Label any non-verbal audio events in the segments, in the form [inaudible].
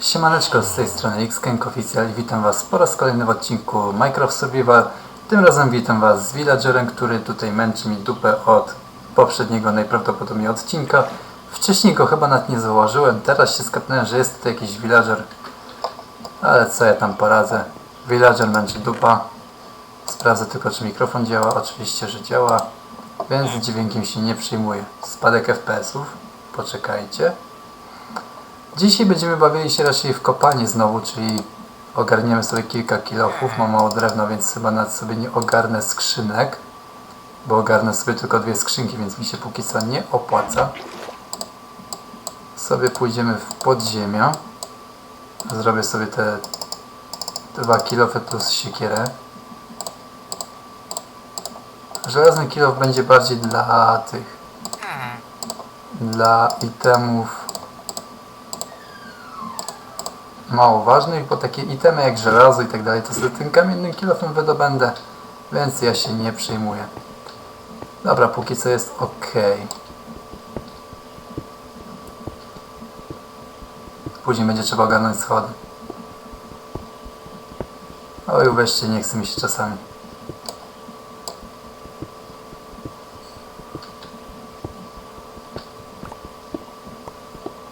Siemaneczko, z tej strony Xkank Official i witam Was po raz kolejny w odcinku Minecraft Survival. Tym razem witam Was z villagerem, który tutaj męczy mi dupę od poprzedniego najprawdopodobniej odcinka. Wcześniej go chyba nawet nie założyłem, teraz się skapnąłem, że jest tutaj jakiś villager. Ale co ja tam poradzę? Villager męczy dupa. Sprawdzę tylko czy mikrofon działa, oczywiście, że działa. Więc dźwiękiem się nie przyjmuję. Spadek FPS-ów. Poczekajcie. Dzisiaj będziemy bawili się raczej w kopanie znowu, czyli ogarniemy sobie kilka kilochów. Mam mało drewna, więc chyba nawet sobie nie ogarnę skrzynek, bo ogarnę sobie tylko dwie skrzynki, więc mi się póki co nie opłaca. Sobie pójdziemy w podziemia. Zrobię sobie te dwa kilofy plus siekierę. Żelazny kilof będzie bardziej dla tych dla itemów mało ważnych, bo takie itemy jak żelazo i tak dalej, to sobie tym kamiennym kilofem wydobędę, więc ja się nie przejmuję. Dobra, póki co jest ok. Później będzie trzeba ogarnąć schody. Oj, weźcie, nie chce mi się czasami.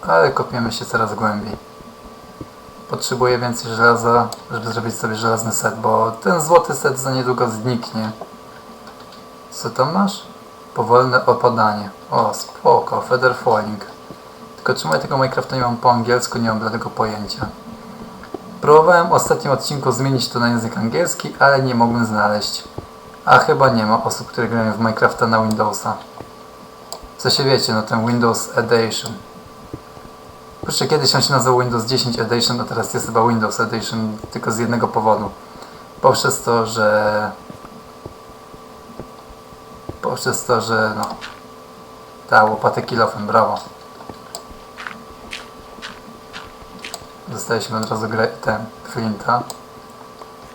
Ale kopiemy się coraz głębiej. Potrzebuję więcej żelaza, żeby zrobić sobie żelazny set, bo ten złoty set za niedługo zniknie. Co tam masz? Powolne opadanie. O, spoko, feather falling. Tylko czemu ja tego Minecrafta nie mam po angielsku, nie mam dlatego pojęcia. Próbowałem w ostatnim odcinku zmienić to na język angielski, ale nie mogłem znaleźć. A chyba nie ma osób, które grają w Minecrafta na Windowsa. Co się wiecie, no ten Windows Edition. Jeszcze kiedyś on się nazywał Windows 10 Edition, a teraz jest chyba Windows Edition tylko z jednego powodu. Poprzez to, że... Poprzez to, że no... Ta łopatę kilofem, brawo. Dostaliśmy od razu grę, ten Flinta.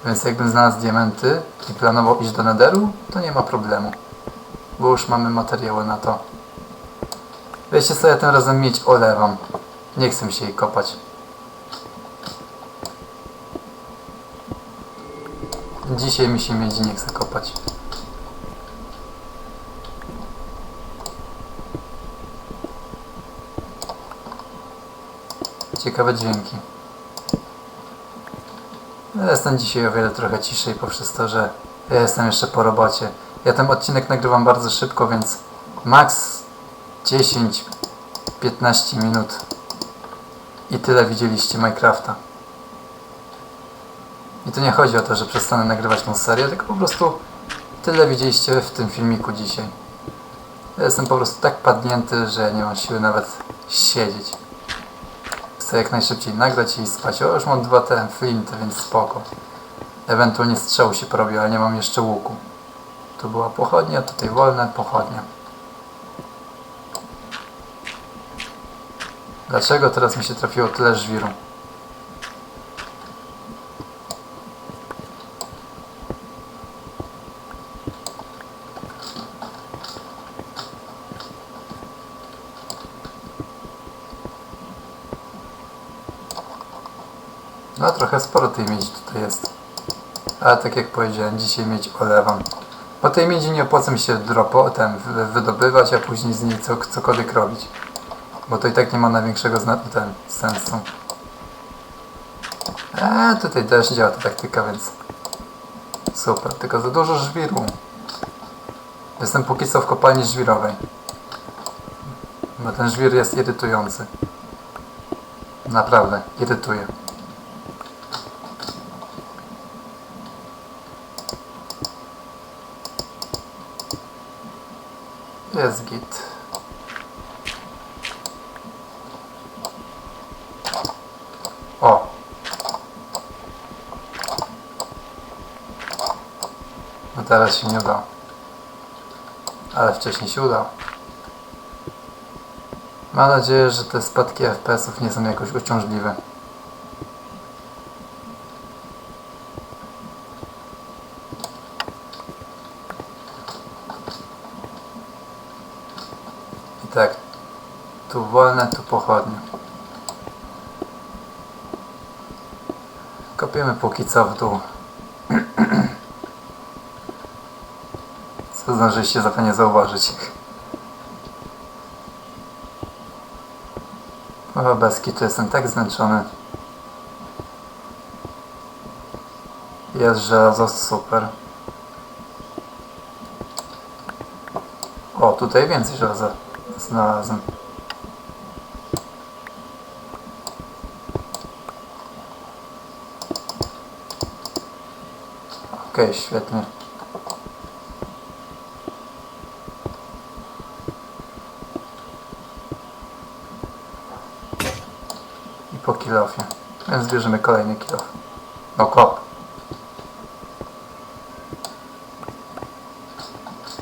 Więc jakbym znalazł diamenty i planował iść do Netheru, to nie ma problemu. Bo już mamy materiały na to. Wiecie co, ja tym razem mieć olewam. Nie chcę mi się jej kopać. Dzisiaj mi się miedzi nie chce kopać. Ciekawe dźwięki. Ja Jestem dzisiaj o wiele trochę ciszej poprzez to, że ja jestem jeszcze po robocie. Ja ten odcinek nagrywam bardzo szybko, więc max 10-15 minut i tyle widzieliście Minecrafta. I tu nie chodzi o to, że przestanę nagrywać tą serię, tylko po prostu tyle widzieliście w tym filmiku dzisiaj. Ja jestem po prostu tak padnięty, że nie mam siły nawet siedzieć. Chcę jak najszybciej nagrać i spać. O, już mam dwa te flinty, więc spoko. Ewentualnie strzał się porobił, ale nie mam jeszcze łuku. Tu była pochodnia, tutaj wolna pochodnia. Dlaczego teraz mi się trafiło tyle żwiru? No trochę sporo tej miedzi tutaj jest. Ale tak jak powiedziałem, dzisiaj miedź olewam. Bo tej miedzi nie opłaca mi się dropo, ten, wy- wydobywać, a później z niej co, cokolwiek robić. Bo to i tak nie ma największego ten, sensu. Eee, tutaj też działa ta taktyka, więc super. Tylko za dużo żwiru. Jestem póki co w kopalni żwirowej. Bo ten żwir jest irytujący. Naprawdę, irytuje. Jest git. O! Teraz się nie udało. Ale wcześniej się udało. Mam nadzieję, że te spadki FPS-ów nie są jakoś uciążliwe. I tak, tu wolne, tu pochodnie. Kopiemy póki co w dół. Zdążyliście zapewne zauważyć. O, bez kitu jestem tak zmęczony. Jest żelazo, super. O, tutaj więcej żelaza znalazłem. Okej, świetnie. Kilofie. Więc bierzemy kolejny kilof. No kop.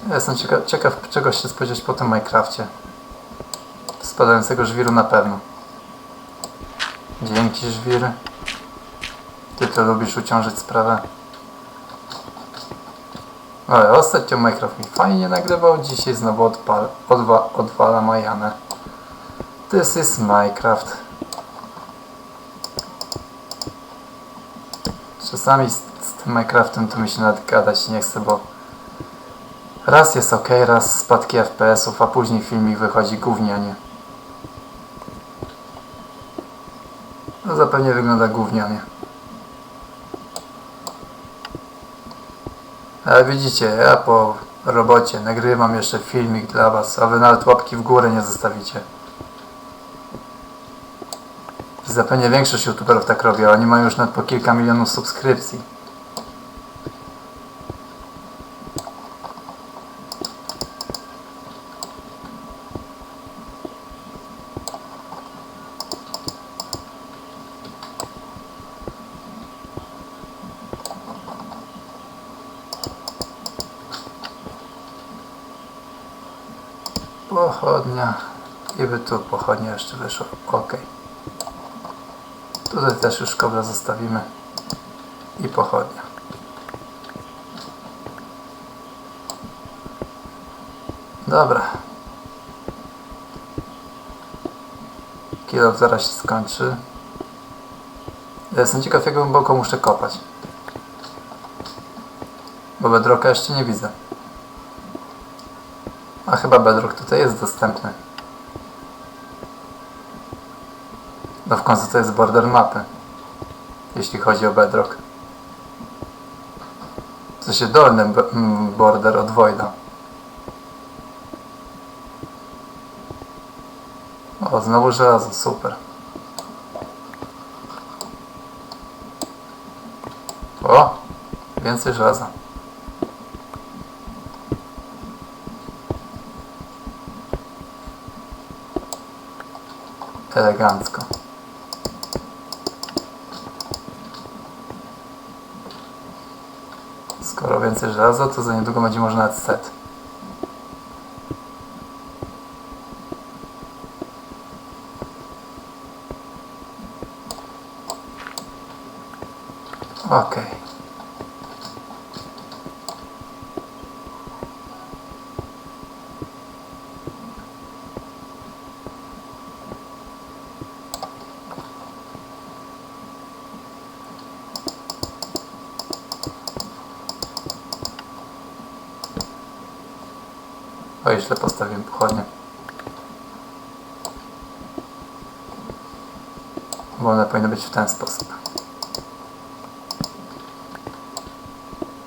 Ja Jestem ciekaw, ciekaw czego się spodziewać po tym Minecrafcie. Spadającego żwiru na pewno. Dzięki żwir. Ty to lubisz uciążyć sprawę. Ale ostatnio Minecraft mi fajnie nagrywał, dzisiaj znowu odpal, odwa, odwala Majanę. This is Minecraft. Czasami z, z tym Minecraftem to mi się nawet gadać nie chce, bo raz jest ok, raz spadki FPS-ów, a później filmik wychodzi gównianie. No zapewne wygląda gównianie. Ale widzicie, ja po robocie nagrywam jeszcze filmik dla was, a wy nawet łapki w górę nie zostawicie. Zapewne większość youtuberów tak robi, oni mają już nawet po kilka milionów subskrypcji. Pochodnia. I by tu pochodnia jeszcze wyszła. Ok. Tutaj też już kobra zostawimy. I pochodnia. Dobra. Kilo zaraz się skończy. Ja jestem ciekaw, jak głęboko muszę kopać. Bo bedrocka jeszcze nie widzę. A chyba bedrock tutaj jest dostępny. No w końcu to jest border mapy. Jeśli chodzi o bedrock. W sensie dolny border od Voida. O, znowu żelazo, super. O, więcej żelaza. Elegancko. Żelaza, to za niedługo będzie można nawet set. Okej. O, źle postawiłem pochodnie. Bo one powinny być w ten sposób.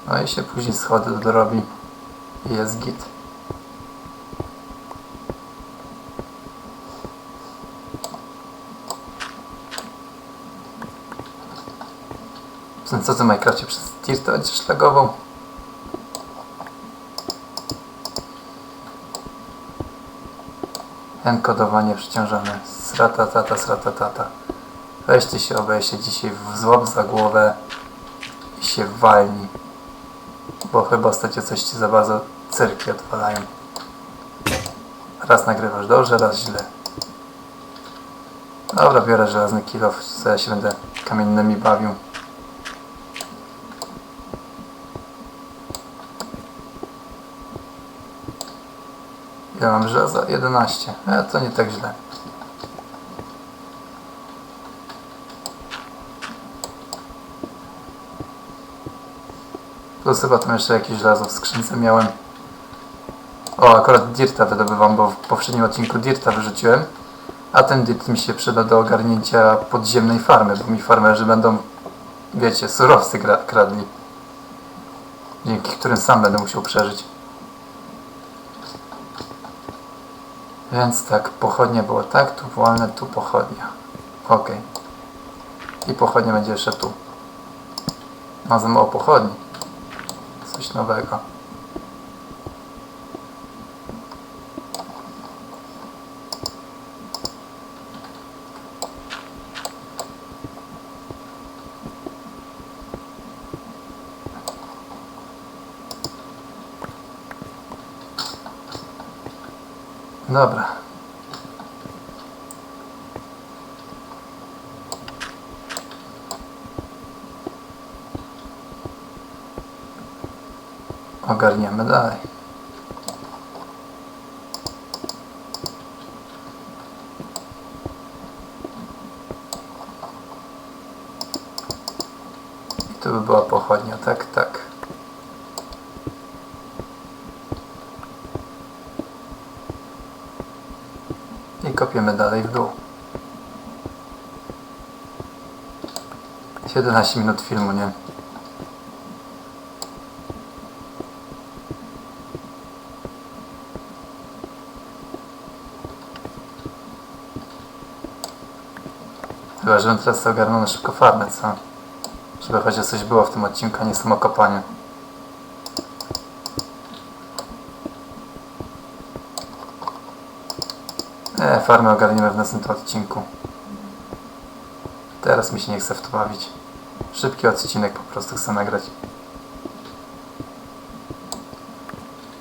No i się później schody dorobi i jest git. Co ty w przez tir to będziesz szlagował? Enkodowanie przeciążone. Srata tata, srata tata. Weź ty się obej się dzisiaj w złap za głowę i się walni. Bo chyba ostatnio coś ci za bardzo cyrki odwalają. Raz nagrywasz dobrze, raz źle. Dobra, biorę żelazny kilo, co ja się będę kamiennymi bawił. Ile mam żelaza? 11. E, to nie tak źle. Plus chyba tam jeszcze jakieś żelazo w skrzynce miałem. O, akurat Dirta wydobywam, bo w poprzednim odcinku Dirta wyrzuciłem. A ten Dirt mi się przyda do ogarnięcia podziemnej farmy, bo mi farmerzy będą, wiecie, surowce gra- kradli. Dzięki którym sam będę musiał przeżyć. Więc tak, pochodnie było tak, tu wolne, tu pochodnia. Ok. I pochodnia będzie jeszcze tu. Ma za mało pochodni. Coś nowego. Dobra. Ogarniemy dalej. I tu by była pochodnia, tak, tak. I kopiemy dalej w dół. 17 minut filmu, nie? Chyba, żebym teraz ogarnął na szybko farmę, co? Żeby chociaż coś było w tym odcinku, a nie samo kopanie. E, farmę ogarniemy w następnym odcinku. Teraz mi się nie chce w to bawić. Szybki odcinek po prostu chcę nagrać.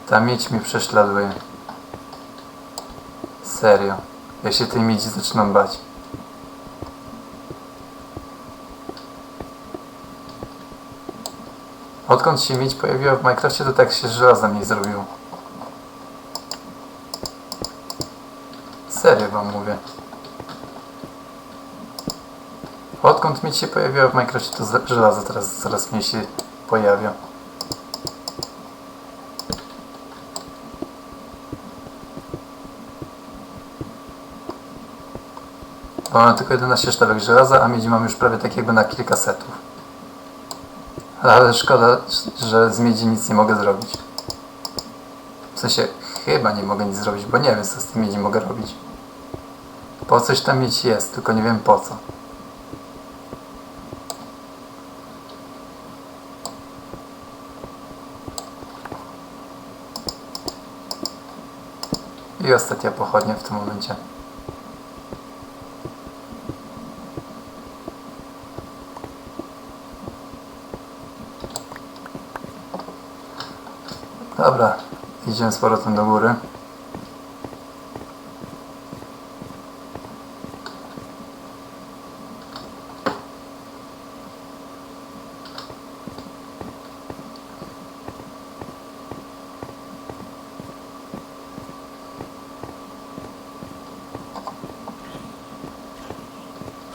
Ta miedź mnie prześladuje. Serio. Ja się tej miedzi zaczynam bać. Odkąd się miedź pojawiła w Minecrafcie, to tak się żelaza mniej zrobiło. Serio wam mówię. Odkąd miedź się pojawiła w Minecrafcie, to żelazo teraz coraz mniej się pojawia. Bo mam tylko 11 sztabek żelaza, a miedzi mam już prawie tak jakby na kilka setów. Ale szkoda, że z miedzi nic nie mogę zrobić. W sensie, chyba nie mogę nic zrobić, bo nie wiem co z tym miedzi mogę robić. Po coś tam mieć jest, tylko nie wiem po co. I ostatnia pochodnia w tym momencie. Dobra, idziemy z powrotem do góry.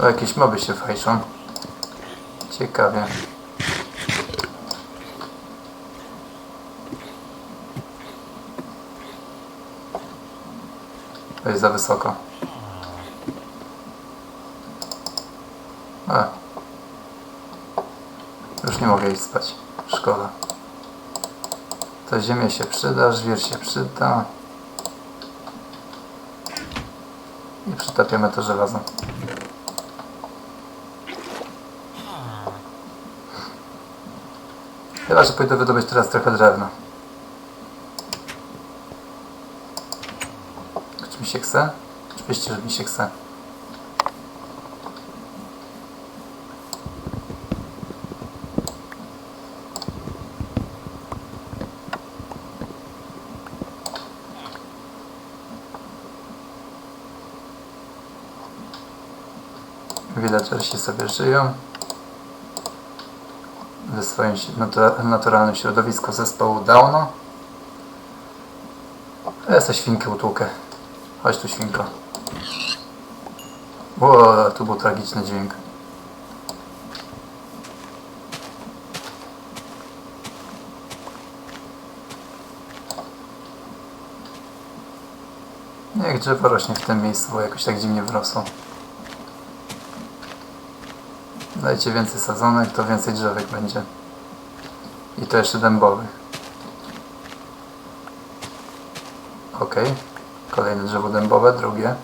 O, jakieś moby się fajczą. Ciekawie. To jest za wysoko. A. Już nie mogę iść spać. Szkoda. To ziemia się przyda, żwir się przyda. I przytapiamy to żelazo. Chyba, że pójdę wydobyć teraz trochę drewna. Czy mi się chce? Oczywiście, że mi się chce. Villagersi sobie żyją ze swoim naturalnym środowisku zespołu Downa. Ja sobie świnkę utłukę. Chodź tu świnko. Ło, tu był tragiczny dźwięk. Niech drzewo rośnie w tym miejscu, bo jakoś tak dziwnie wyrosło. Dajcie więcej sadzonek, to więcej drzewek będzie. I to jeszcze dębowych. Ok. Kolejne drzewo dębowe, drugie.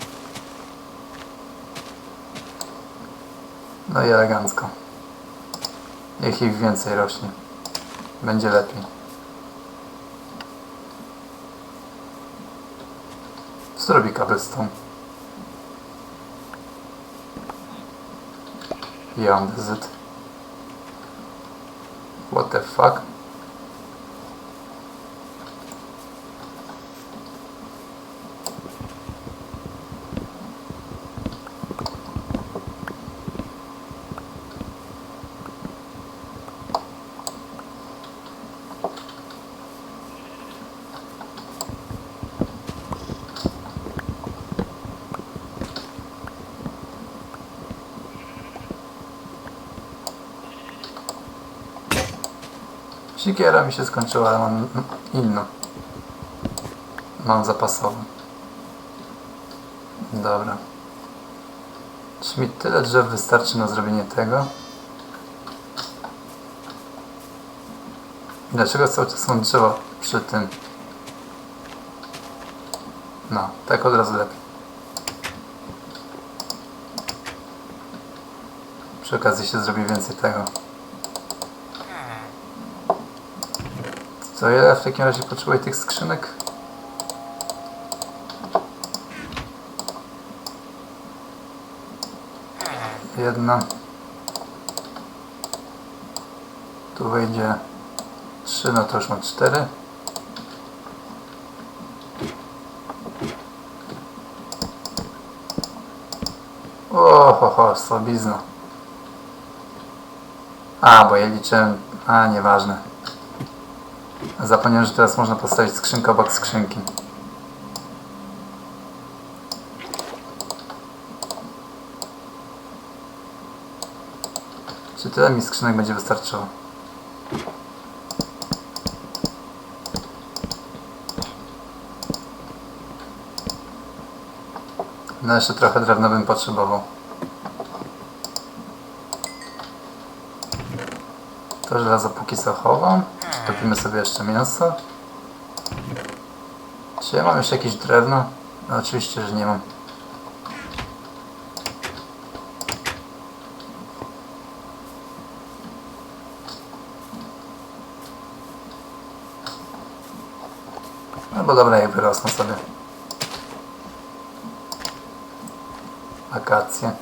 No i elegancko. Niech ich więcej rośnie. Będzie lepiej. Co robi cobblestone? Beyond is it? What the fuck? Siekiera mi się skończyła, ale mam inną. Mam zapasową. Dobra. Czy mi tyle drzew wystarczy na zrobienie tego? Dlaczego cały czas są drzewa przy tym? No, tak od razu lepiej. Przy okazji się zrobi więcej tego. Co ile w takim razie potrzebuję tych skrzynek? Jedna. Tu wejdzie trzy, no to już mam cztery. O, ho, ho, słabizna. A, bo ja liczyłem... A, nieważne. Zapomniałem, że teraz można postawić skrzynkę obok skrzynki. Czy tyle mi skrzynek będzie wystarczyło? No jeszcze trochę drewna bym potrzebował. To żelazo póki co chowam. Topimy sobie jeszcze mięso. Czy ja mam jeszcze jakieś drewno? No oczywiście, że nie mam. No bo dobra, jak wyrosną sobie. Akacje.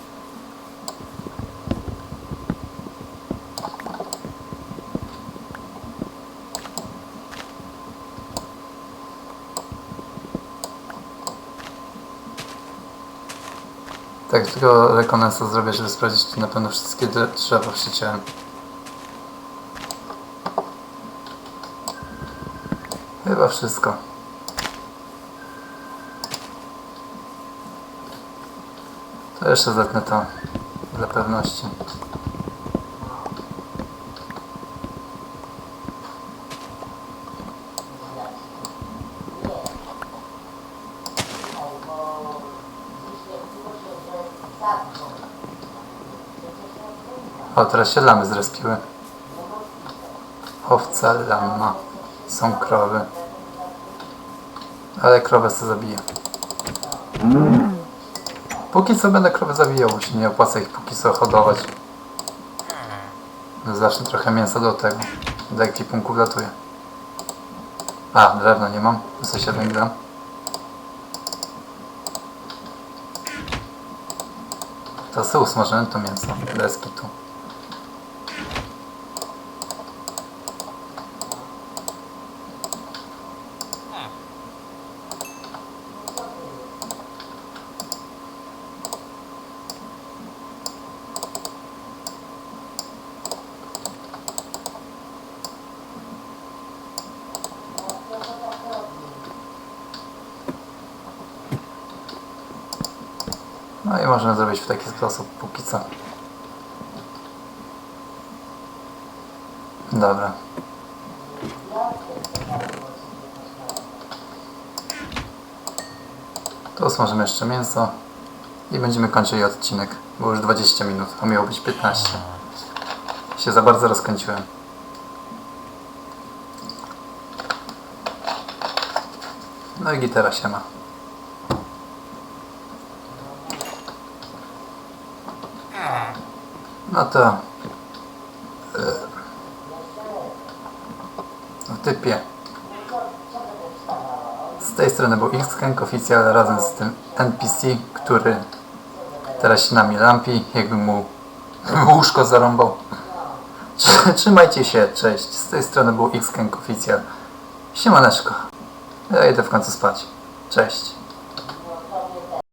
Tak, tylko rekonensa zrobię, żeby sprawdzić, czy na pewno wszystkie drzewa przyciąłem. Chyba wszystko. To jeszcze zetnę to dla pewności. Teraz się lamy zrespiły. Owca, lama. Są krowy. Ale krowę sobie zabiję. Póki co będę krowy zabijał, bo się nie opłaca ich póki co hodować. Zacznę trochę mięsa do tego. Do ekwipunku wlatuje. A, drewno nie mam. W sensie węgla. To sobie usmażyłem to mięso. Bez kitu. Można zrobić w taki sposób póki co. Dobra. Tu smażymy jeszcze mięso i będziemy kończyli odcinek, bo już 20 minut, a miało być 15. Się za bardzo rozkręciłem. No i gitara się ma. No to e, w typie z tej strony był Xkank Oficjal razem z tym NPC, który teraz się nami lampi, jakby mu [laughs] łóżko zarąbał. Trzymajcie się, cześć. Z tej strony był Xkank Oficjal. Siemaneczko. Ja idę w końcu spać. Cześć.